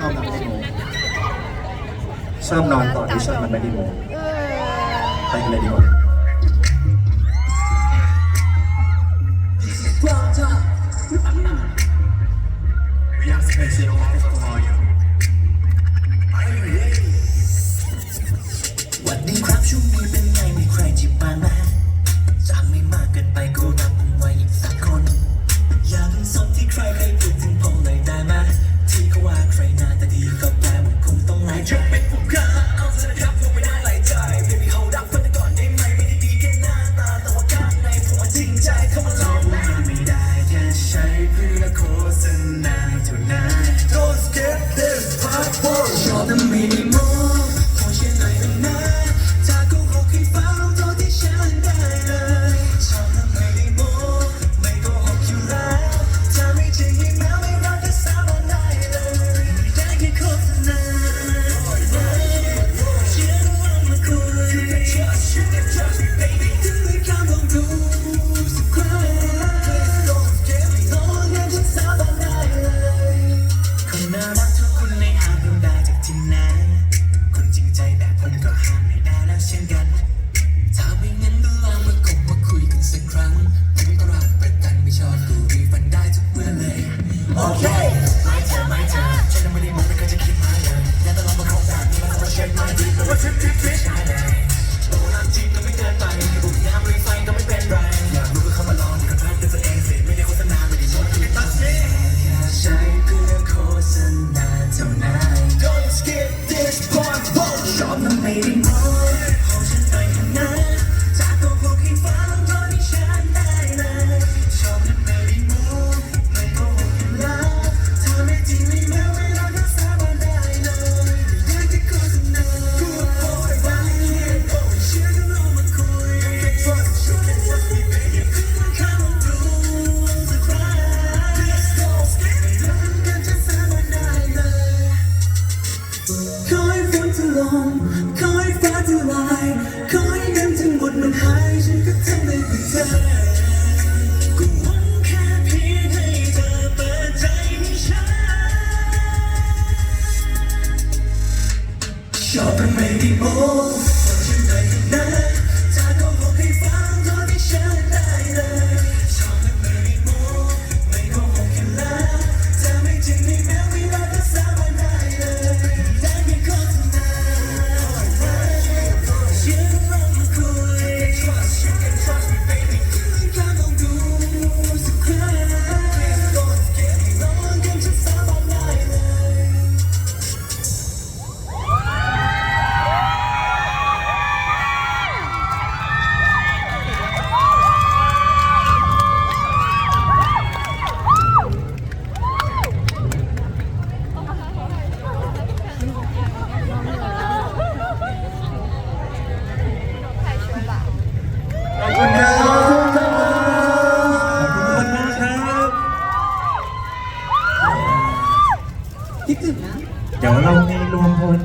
ชอบนอนไม่โมชอบนอนก่อนที่ชอบมันไม่ดีโมไปกันเลยดีกว่าความจ้า We have space in all of our เช่นกัน ถ้าไม่งั้นก็ลามาคบมาคุยกันสักครั้งผมก็รับประกัไม่ชอกรีฟันได้ทุกเมื่อโอเคไม่เธอไม่เธอฉันไม่ได้มอม่เคยจะคิดมาเลยและตลอดมาคบแบบนี้มันต้องเช็คไม่ดีเพราะว่าฉันติดฟิชใช่เลยโอ้ลามจริงก็ไม่เกินไป ไม่ได้มองเธอฉันได้นะ คิดถึงนะ เดี๋ยวเรามีรวมพล